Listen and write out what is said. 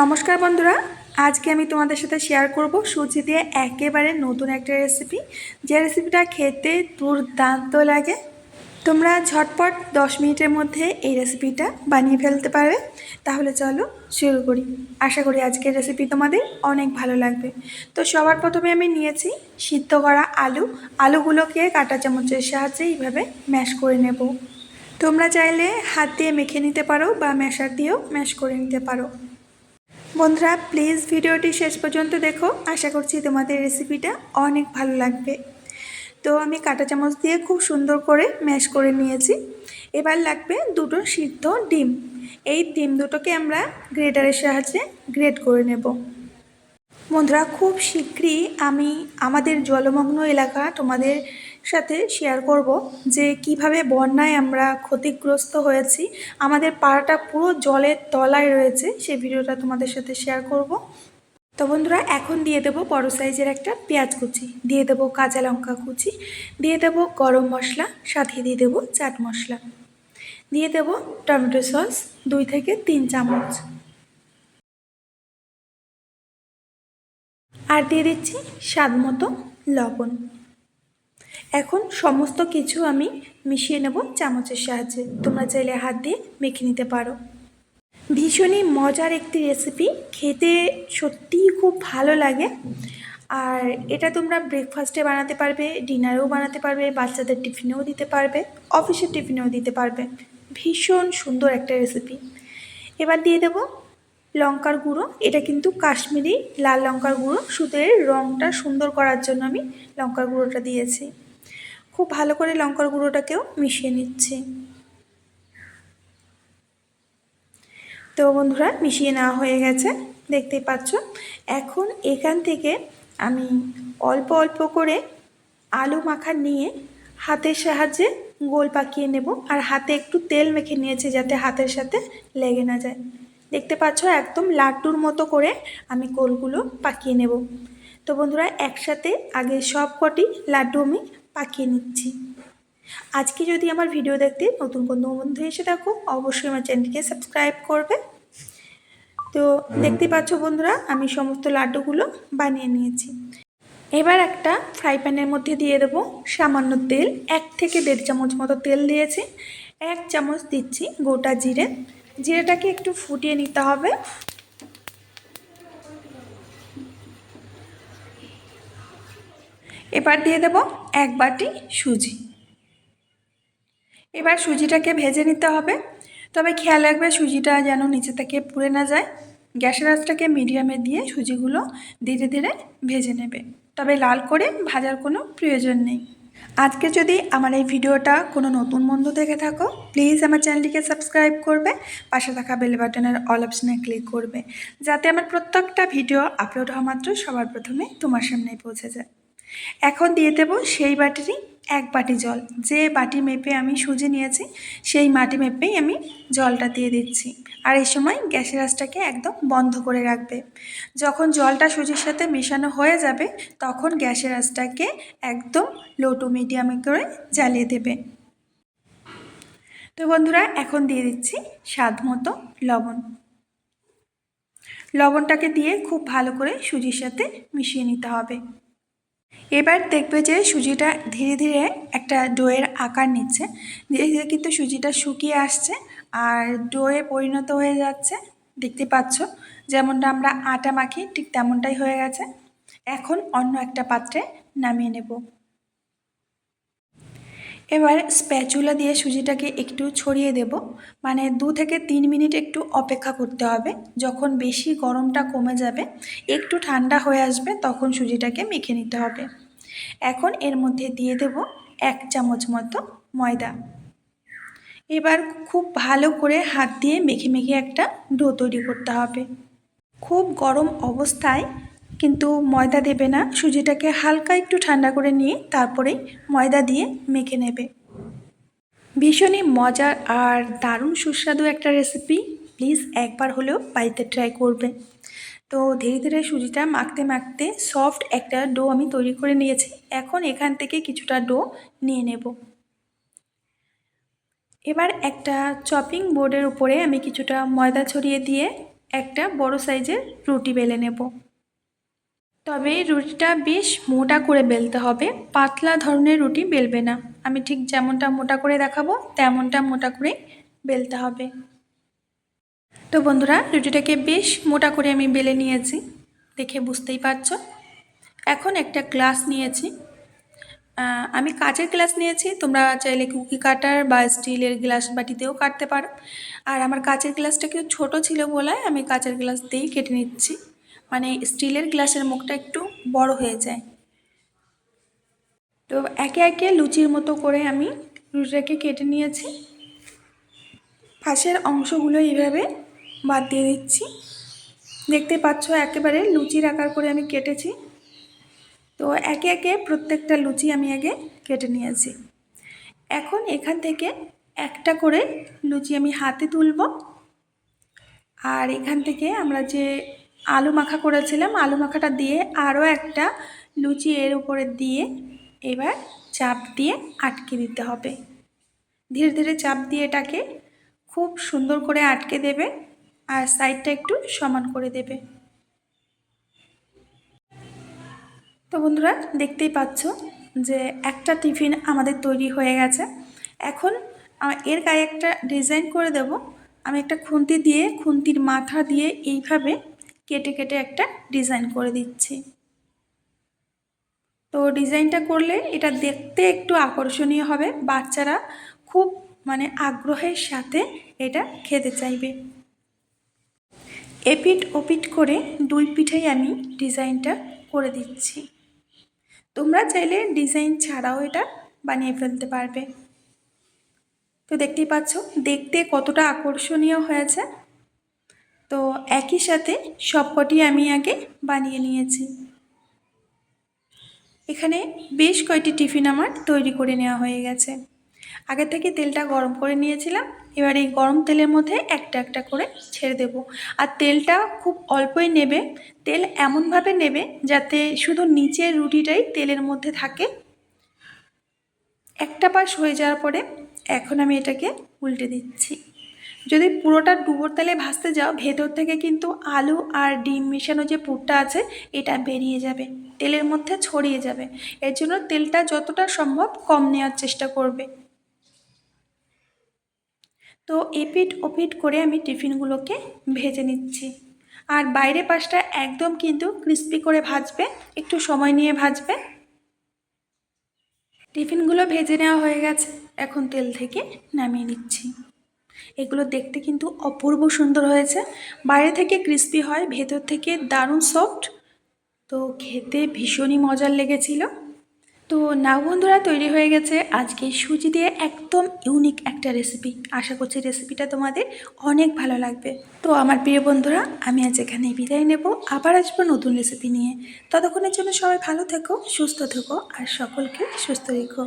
নমস্কার বন্ধুরা, আজকে আমি তোমাদের সাথে শেয়ার করব সুজি দিয়ে একেবারে নতুন একটা রেসিপি যে রেসিপিটা খেতে দুর্দান্ত লাগে। তোমরা ঝটপট দশ মিনিটের মধ্যে এই রেসিপিটা বানিয়ে ফেলতে পারবে। তাহলে চলো শুরু করি। আশা করি আজকের রেসিপি তোমাদের অনেক ভালো লাগবে। তো সবার প্রথমে আমি নিয়েছি সিদ্ধ করা আলু। আলুগুলোকে কাঁটা চামচের সাহায্যে এইভাবে ম্যাশ করে নেব। তোমরা চাইলে হাত দিয়ে মেখে নিতে পারো বা ম্যাশার দিয়েও ম্যাশ করে নিতে পারো। বন্ধুরা প্লিজ ভিডিওটি শেষ পর্যন্ত দেখো। আশা করছি তোমাদের রেসিপিটা অনেক ভালো লাগবে। তো আমি কাঁটা চামচ দিয়ে খুব সুন্দর করে ম্যাশ করে নিয়েছি। এবার লাগবে দুটো সিদ্ধ ডিম। এই ডিম দুটোকে আমরা গ্রেটারের সাহায্যে গ্রেট করে নেব। বন্ধুরা, খুব শীঘ্রই আমি আমাদের জলমগ্ন এলাকা তোমাদের সাথে শেয়ার করব যে কীভাবে বন্যায় আমরা ক্ষতিগ্রস্ত হয়েছি। আমাদের পাড়াটা পুরো জলের তলায় রয়েছে সেই ভিডিওটা তোমাদের সাথে শেয়ার করব। তো বন্ধুরা, এখন দিয়ে দেবো বড় সাইজের একটা পেঁয়াজ কুচি, দিয়ে দেবো কাঁচা লঙ্কা কুচি, দিয়ে দেবো গরম মশলা, সাথে দিয়ে দেবো চাট মশলা, দিয়ে দেবো টমেটো সস, দুই থেকে তিন চামচ। আর দিয়ে দিচ্ছি স্বাদ মতো লবণ। এখন সমস্ত কিছু আমি মিশিয়ে নেব চামচের সাহায্যে। তোমরা চাইলে হাত দিয়ে মেখে নিতে পারো। ভীষণই মজার একটি রেসিপি খেতে সত্যিই খুব ভালো লাগে। আর এটা তোমরা ব্রেকফাস্টে বানাতে পারবে ডিনারেও বানাতে পারবে, বাচ্চাদের টিফিনেও দিতে পারবে অফিসের টিফিনেও দিতে পারবে। ভীষণ সুন্দর একটা রেসিপি এবার দিয়ে দেবো লঙ্কার গুঁড়ো। এটা কিন্তু কাশ্মীরি লাল লঙ্কার গুঁড়ো। এর রঙটা সুন্দর করার জন্য আমি লঙ্কার গুঁড়োটা দিয়েছি। খুব ভালো করে লঙ্কার গুঁড়োটাকেও মিশিয়ে নিচ্ছি। তো বন্ধুরা, মিশিয়ে নেওয়া হয়ে গেছে। দেখতেই পাচ্ছ, এখন এখান থেকে আমি অল্প অল্প করে আলু মাখা নিয়ে হাতের সাহায্যে গোল পাকিয়ে নেব। আর হাতে একটু তেল মেখে নিয়েছি যাতে হাতের সাথে লেগে না যায়। দেখতে পাচ্ছ একদম লাড্ডুর মতো করে আমি গোলগুলো পাকিয়ে নেব। তো বন্ধুরা, একসাথে আগে সব কটি লাড্ডু আমি পাকিয়ে নিচ্ছি। আজকে যদি আমার ভিডিও দেখতে নতুন কোনো বন্ধু এসে থাকো, অবশ্যই আমার চ্যানেলটিকে সাবস্ক্রাইব করবে। তো দেখতে পাচ্ছ বন্ধুরা, আমি সমস্ত লাড্ডুগুলো বানিয়ে নিয়েছি। এবার একটা ফ্রাই প্যানের মধ্যে দিয়ে দেবো সামান্য তেল। এক থেকে দেড় চামচ মতো তেল দিয়েছি। এক চামচ দিচ্ছি গোটা জিরে। জিরেটাকে একটু ফুটিয়ে নিতে হবে। এবার দিয়ে দেব এক বাটি সুজি। এবার সুজিটাকে ভেজে নিতে হবে। তবে খেয়াল রাখবে সুজিটা যেন নিচে থেকে পুড়ে না যায়। গ্যাসের আঁচটাকে মিডিয়ামে দিয়ে সুজিগুলো ধীরে ধীরে ভেজে নেবে। তবে লাল করে ভাজার কোনো প্রয়োজন নেই। আজকে যদি আমার এই ভিডিওটা কোনো নতুন বন্ধু দেখে থাকো প্লিজ আমার চ্যানেলটিকে সাবস্ক্রাইব করবে, পাশে থাকা বেল বাটনের অল অপশনে ক্লিক করবে, যাতে আমার প্রত্যেকটা ভিডিও আপলোড হওয়া মাত্র সবার প্রথমে তোমার সামনে পৌঁছে যায়। এখন দিয়ে দেবো সেই বাটিরই এক বাটি জল। যে বাটি মেপে আমি সুজি নিয়েছি, সেই মাটি মেপেই আমি জলটা দিয়ে দিচ্ছি। আর এই সময় গ্যাসের আঁচটাকে একদম বন্ধ করে রাখবে। যখন জলটা সুজির সাথে মেশানো হয়ে যাবে, তখন গ্যাসের আঁচটাকে একদম লো টু মিডিয়ামে করে জ্বালিয়ে দেবে। তো বন্ধুরা, এখন দিয়ে দিচ্ছি স্বাদ মতো লবণ। লবণটাকে দিয়ে খুব ভালো করে সুজির সাথে মিশিয়ে নিতে হবে। এবার দেখবে যে সুজিটা ধীরে ধীরে একটা ডোয়ের আকার নিচ্ছে। ধীরে ধীরে কিন্তু সুজিটা শুকিয়ে আসছে আর ডোয়ে পরিণত হয়ে যাচ্ছে। দেখতে পাচ্ছ, যেমনটা আমরা আটা মাখি ঠিক তেমনটাই হয়ে গেছে। এখন অন্য একটা পাত্রে নামিয়ে নেব। এবার স্প্যাচুলা দিয়ে সুজিটাকে একটু ছড়িয়ে দেব। মানে দু থেকে তিন মিনিট একটু অপেক্ষা করতে হবে। যখন বেশি গরমটা কমে যাবে, একটু ঠান্ডা হয়ে আসবে, তখন সুজিটাকে মেখে নিতে হবে। এখন এর মধ্যে দিয়ে দেব এক চামচ মতো ময়দা। এবার খুব ভালো করে হাত দিয়ে মেখে মেখে একটা ডো তৈরি করতে হবে। খুব গরম অবস্থায় কিন্তু ময়দা দেবে না, সুজিটাকে হালকা একটু ঠান্ডা করে নিয়ে তারপরেই ময়দা দিয়ে মেখে নেবে। ভীষণই মজার আর দারুণ সুস্বাদু একটা রেসিপি প্লিজ একবার হলেও বাড়িতে ট্রাই করবে। তো ধীরে ধীরে সুজিটা মাখতে মাখতে সফট একটা ডো আমি তৈরি করে নিয়েছি, এখন এখান থেকে কিছুটা ডো নিয়ে নেব। এবার একটা চপিং বোর্ডের উপরে আমি কিছুটা ময়দা ছড়িয়ে দিয়ে একটা বড় সাইজের রুটি বেলে নেব। তবে রুটিটা বেশ মোটা করে বেলতে হবে। পাতলা ধরনের রুটি বেলবে না। আমি ঠিক যেমনটা মোটা করে দেখাবো, তেমনটা মোটা করে বেলতে হবে। তো বন্ধুরা, রুটিটাকে বেশ মোটা করে আমি বেলে নিয়েছি। দেখে বুঝতেই পারছ? এখন একটা গ্লাস নিয়েছি। আমি কাচের গ্লাস নিয়েছি। তোমরা চাইলে কুকি কাটার বা স্টিলের গ্লাস বাটিতেও কাটতে পারো। আর আমার কাচের গ্লাসটা একটু ছোটো ছিল বলে আমি কাচের গ্লাস দিয়েই কেটে নিচ্ছি। মানে স্টিলের গ্লাসের মুখটা একটু বড় হয়ে যায়। তো একে একে লুচির মতো করে আমি রুটিটাকে কেটে নিয়েছি। পাশের অংশগুলো এইভাবে বাদ দিয়ে দিচ্ছি। দেখতে পাচ্ছ একেবারে লুচির আকার করে আমি কেটেছি। তো একে একে প্রত্যেকটা লুচি আমি আগে কেটে নিয়েছি। এখন এখান থেকে একটা করে লুচি আমি হাতে তুলব। আর এখান থেকে আমরা যে আলু মাখা করেছিলাম। আলু মাখাটা দিয়ে আরও একটা লুচি এর উপরে দিয়ে এবার চাপ দিয়ে আটকে দিতে হবে। ধীরে ধীরে চাপ দিয়ে এটাকে খুব সুন্দর করে আটকে দেবে আর সাইডটা একটু সমান করে দেবে। তো বন্ধুরা, দেখতেই পাচ্ছ যে একটা টিফিন আমাদের তৈরি হয়ে গেছে। এখন এর গায়ে একটা ডিজাইন করে দেব। আমি একটা খুন্তি দিয়ে, খুন্তির মাথা দিয়ে এইভাবে কেটে কেটে একটা ডিজাইন করে দিচ্ছি। তো ডিজাইনটা করলে এটা দেখতে একটু আকর্ষণীয় হবে, বাচ্চারা খুব মানে আগ্রহের সাথে এটা খেতে চাইবে। এপিট ওপিট করে দুই পিঠেই আমি ডিজাইনটা করে দিচ্ছি। তোমরা চাইলে ডিজাইন ছাড়াও এটা বানিয়ে ফেলতে পারবে। তো দেখতেই পাচ্ছ, দেখতে কতটা আকর্ষণীয় হয়েছে। তো একই সাথে সবকটি আমি আগে বানিয়ে নিয়েছি। এখানে বেশ কয়টি টিফিন আমার তৈরি করে নেওয়া হয়ে গেছে। আগে থেকে তেলটা গরম করে নিয়েছিলাম, এবার এই গরম তেলের মধ্যে একটা একটা করে ছেড়ে দেব। আর তেলটা খুব অল্পই নেবে, তেল এমনভাবে নেবে যাতে শুধু নিচের রুটিটাই তেলের মধ্যে থাকে। একটা পাশ হয়ে যাওয়ার পরে এখন আমি এটাকে উল্টে দিচ্ছি। যদি পুরোটা ডুবোর তেলে ভাজতে যাও, ভেতর থেকে কিন্তু আলু আর ডিম মেশানো যে পুরটা আছে, এটা বেরিয়ে যাবে। তেলের মধ্যে ছড়িয়ে যাবে। এর জন্য তেলটা যতটা সম্ভব কম নেওয়ার চেষ্টা করবে। তো এপিট ওপিট করে আমি টিফিনগুলোকে ভেজে নিচ্ছি। আর বাইরে পাশটা একদম কিন্তু ক্রিস্পি করে ভাজবে, একটু সময় নিয়ে ভাজবে। টিফিনগুলো ভেজে নেওয়া হয়ে গেছে। এখন তেল থেকে নামিয়ে নিচ্ছি। এগুলো দেখতে কিন্তু অপূর্ব সুন্দর হয়েছে। বাইরে থেকে ক্রিস্পি হয়, ভেতর থেকে দারুণ সফট তো খেতে ভীষণই মজার লেগেছিল। তো নাও বন্ধুরা, তৈরি হয়ে গেছে আজকে সুজি দিয়ে একদম ইউনিক একটা রেসিপি আশা করছি রেসিপিটা তোমাদের অনেক ভালো লাগবে। তো আমার প্রিয় বন্ধুরা, আমি আজ এখানে বিদায় নেব। আবার আসব নতুন রেসিপি নিয়ে। ততক্ষণের জন্য সবাই ভালো থেকো, সুস্থ থেকো, আর সকলকে সুস্থ রেখো।